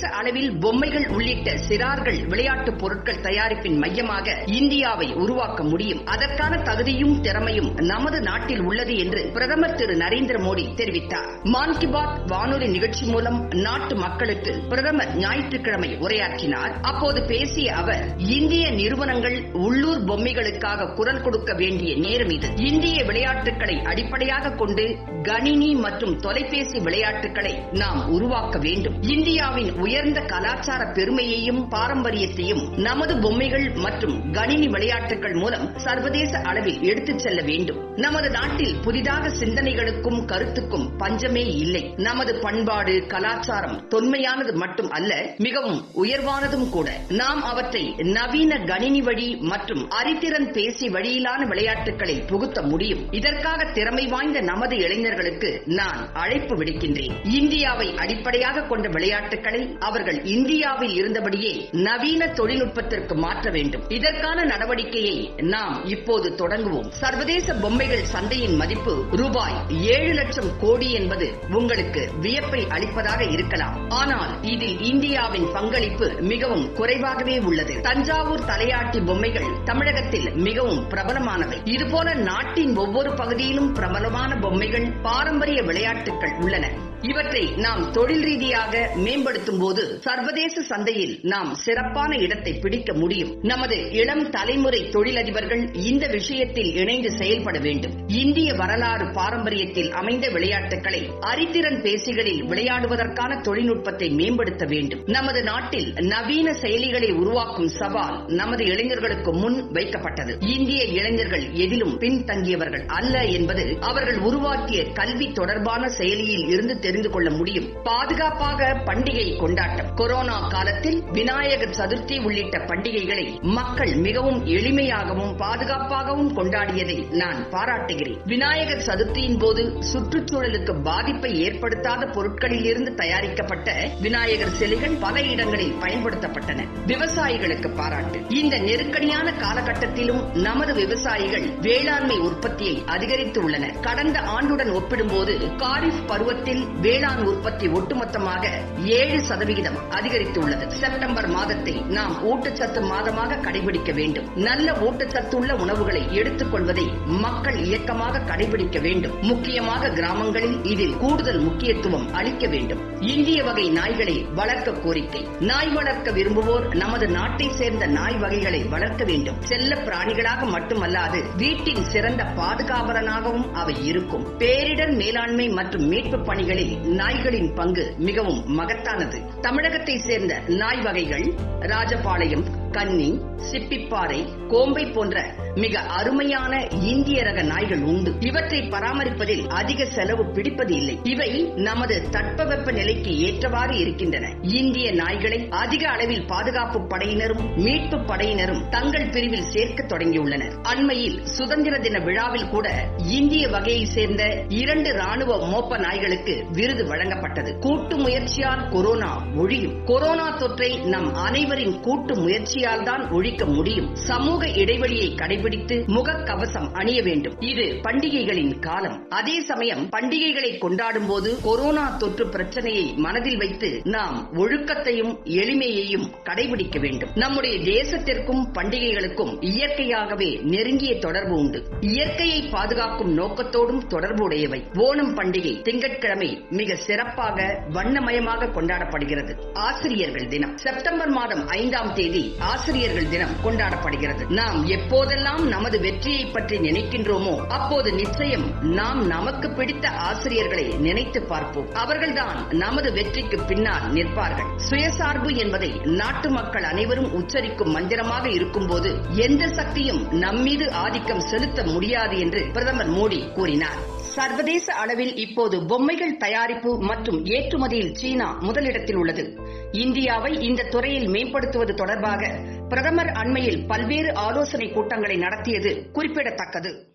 சர்வதேச அளவில் பொம்மைகள் உள்ளிட்ட சிறார்கள் விளையாட்டுப் பொருட்கள் தயாரிப்பின் மையமாக இந்தியாவை உருவாக்க முடியும். அதற்கான தகுதியும் திறமையும் நமது நாட்டில் உள்ளது என்று பிரதமர் திரு நரேந்திர மோடி தெரிவித்தார். மான் கி பாத் வானொலி நிகழ்ச்சி மூலம் நாட்டு மக்களுக்கு பிரதமர் ஞாயிற்றுக்கிழமை உரையாற்றினார். அப்போது பேசிய அவர் இந்திய நிறுவனங்கள் உள்ளூர் பொம்மைகளுக்காக குரல் கொடுக்க வேண்டிய நேரம் இது. இந்திய விளையாட்டுகளை அடிப்படையாக கொண்டு கணினி மற்றும் தொலைபேசி விளையாட்டுகளை நாம் உருவாக்க வேண்டும். இந்தியாவின் உயர்ந்த கலாச்சார பெருமையையும் பாரம்பரியத்தையும் நமது பொம்மைகள் மற்றும் கணினி விளையாட்டுகள் மூலம் சர்வதேச அளவில் எடுத்துச் செல்ல வேண்டும். நமது நாட்டில் புதிதாக சிந்தனைகளுக்கும் கருத்துக்கும் பஞ்சமே இல்லை. நமது பண்பாடு கலாச்சாரம் தொன்மையானது மட்டும் அல்ல மிகவும் உயர்வானதும் கூட. நாம் அவற்றை நவீன கணினி வழி மற்றும் அறிதிறன் பேசி வழியிலான விளையாட்டுகளை புகுத்த முடியும். இதற்காக திறமை வாய்ந்த நமது இளைஞர்களுக்கு நான் அழைப்பு விடுக்கின்றேன். இந்தியாவை அடிப்படையாக கொண்ட விளையாட்டுகளை அவர்கள் இந்தியாவில் இருந்தபடியே நவீன தொழில்நுட்பத்திற்கு மாற்ற வேண்டும். இதற்கான நடவடிக்கையை நாம் இப்போது தொடங்குவோம். சர்வதேச பொம்மைகள் சந்தையின் மதிப்பு ரூபாய் ஏழு லட்சம் கோடி என்பது உங்களுக்கு வியப்பை அளிப்பதாக இருக்கலாம். ஆனால் இதில் இந்தியாவின் பங்களிப்பு மிகவும் குறைவாகவே உள்ளது. தஞ்சாவூர் தலையாட்டி பொம்மைகள் தமிழகத்தில் மிகவும் பிரபலமானவை. இதுபோல நாட்டின் ஒவ்வொரு பகுதியிலும் பிரபலமான பொம்மைகள் பாரம்பரிய விளையாட்டுகள் உள்ளன. இவற்றை நாம் தொழில் ரீதியாக மேம்படுத்தும் போது போது சர்வதேச சந்தையில் நாம் சிறப்பான இடத்தை பிடிக்க முடியும். நமது இளம் தலைமுறை தொழிலதிபர்கள் இந்த விஷயத்தில் இணைந்து செயல்பட வேண்டும். இந்திய வரலாறு பாரம்பரியத்தில் அமைந்த விளையாட்டுகளை அறிதிறன் பேசிகளில் விளையாடுவதற்கான தொழில்நுட்பத்தை மேம்படுத்த வேண்டும். நமது நாட்டில் நவீன செயலிகளை உருவாக்கும் சவால் நமது இளைஞர்களுக்கு முன் வைக்கப்பட்டது. இந்திய இளைஞர்கள் எதிலும் பின்தங்கியவர்கள் அல்ல என்பது அவர்கள் உருவாக்கிய கல்வி தொடர்பான செயலியில் இருந்து தெரிந்து கொள்ள முடியும். பாதுகாப்பாக பண்டிகை கொண்டாட்டம். கொரோனா காலத்தில் விநாயகர் சதுர்த்தி உள்ளிட்ட பண்டிகைகளை மக்கள் மிகவும் எளிமையாகவும் பாதுகாப்பாகவும் கொண்டாடியதை நான் பாராட்டுகிறேன். விநாயகர் சதுர்த்தியின் போது சுற்றுச்சூழலுக்கு பாதிப்பை ஏற்படுத்தாத பொருட்களில் இருந்து தயாரிக்கப்பட்ட விநாயகர் சிலைகள் பல இடங்களில் பயன்படுத்தப்பட்டன. விவசாயிகளுக்கு பாராட்டு. இந்த நெருக்கடியான காலகட்டத்திலும் நமது விவசாயிகள் வேளாண்மை உற்பத்தியை அதிகரித்து உள்ளனர் கடந்த ஆண்டுடன் ஒப்பிடும்போது காரிஃப் பருவத்தில் வேளாண் உற்பத்தி ஒட்டுமொத்தமாக ஏழு சதவிகிதம் அதிகரித்துள்ளது. செப்டம்பர் மாதத்தை நாம் ஊட்டச்சத்து மாதமாக கடைபிடிக்க வேண்டும். நல்ல ஊட்டச்சத்துள்ள உணவுகளை எடுத்துக் கொள்வதை மக்கள் இயக்கமாக கடைபிடிக்க வேண்டும். முக்கியமாக கிராமங்களில் இதில் கூடுதல் முக்கியத்துவம் அளிக்க வேண்டும். இந்திய வகை நாய்களை வளர்க்க கோரிக்கை. நாய் வளர்க்க விரும்புவோர் நமது நாட்டை சேர்ந்த நாய் வகைகளை வளர்க்க வேண்டும். செல்ல பிராணிகளாக மட்டுமல்லாது வீட்டின் சிறந்த பாதுகாவலனாகவும் அவை இருக்கும். பேரிடர் மேலாண்மை மற்றும் மீட்பு பணிகளில் நாய்களின் பங்கு மிகவும் மகத்தானது. தமிழகத்தை சேர்ந்த நாய் வகைகள் ராஜபாளையம் கன்னி சிப்பிப்பாறை கோம்பை போன்ற மிக அருமையான இந்திய ரக நாய்கள் உண்டு. இவற்றை பராமரிப்பதில் அதிக செலவு பிடிப்பது இல்லை. இவை நமது தட்பவெப்ப நிலைக்கு ஏற்றவாறு இருக்கின்றன. இந்திய நாய்களை அதிக அளவில் பாதுகாப்பு படையினரும் மீட்பு படையினரும் தங்கள் பிரிவில் சேர்க்க தொடங்கியுள்ளனர். அண்மையில் சுதந்திர தின விழாவில் கூட இந்திய வகையை சேர்ந்த இரண்டு ராணுவ மோப்ப நாய்களுக்கு விருது வழங்கப்பட்டது. கூட்டு முயற்சியால் கொரோனா ஒழியும். கொரோனா தொற்றை நம் அனைவரின் கூட்டு முயற்சி முயற்சியால் தான் ஒழிக்க முடியும். சமூக இடைவெளியை கடைபிடித்து முகக்கவசம் அணிய வேண்டும். இது பண்டிகைகளின் காலம். அதே சமயம் பண்டிகைகளை கொண்டாடும் போது கொரோனா தொற்று பிரச்சனையை மனதில் வைத்து நாம் ஒழுக்கத்தையும் எளிமையையும் கடைபிடிக்க வேண்டும். நம்முடைய தேசத்திற்கும் பண்டிகைகளுக்கும் இயற்கையாகவே நெருங்கிய தொடர்பு உண்டு. இயற்கையை பாதுகாக்கும் நோக்கத்தோடும் தொடர்புடையவை. ஓணம் பண்டிகை திங்கட்கிழமை மிக சிறப்பாக வண்ணமயமாக கொண்டாடப்படுகிறது. ஆசிரியர்கள் தினம். செப்டம்பர் மாதம் ஐந்தாம் தேதி ஆசிரியர்கள் தினம் கொண்டாடப்படுகிறது. நாம் எப்போதெல்லாம் நமது வெற்றியை பற்றி நினைக்கின்றோமோ அப்போது நிச்சயம் நாம் நமக்கு பிடித்த ஆசிரியர்களை நினைத்து பார்ப்போம். அவர்கள்தான் நமது வெற்றிக்கு பின்னால் நிற்பார்கள். சுயசார்பு என்பதை நாட்டு மக்கள் அனைவரும் உச்சரிக்கும் மந்திரமாக இருக்கும்போது எந்த சக்தியும் நம்மீது ஆதிக்கம் செலுத்த முடியாது என்று பிரதமர் மோடி கூறினார். சர்வதேச அளவில் இப்போது பொம்மைகள் தயாரிப்பு மற்றும் ஏற்றுமதியில் சீனா முதலிடத்தில் உள்ளது. இந்தியாவை இந்த துறையில் மேம்படுத்துவது தொடர்பாக பிரதமர் அண்மையில் பல்வேறு ஆலோசனை கூட்டங்களை நடத்தியது குறிப்பிடத்தக்கது.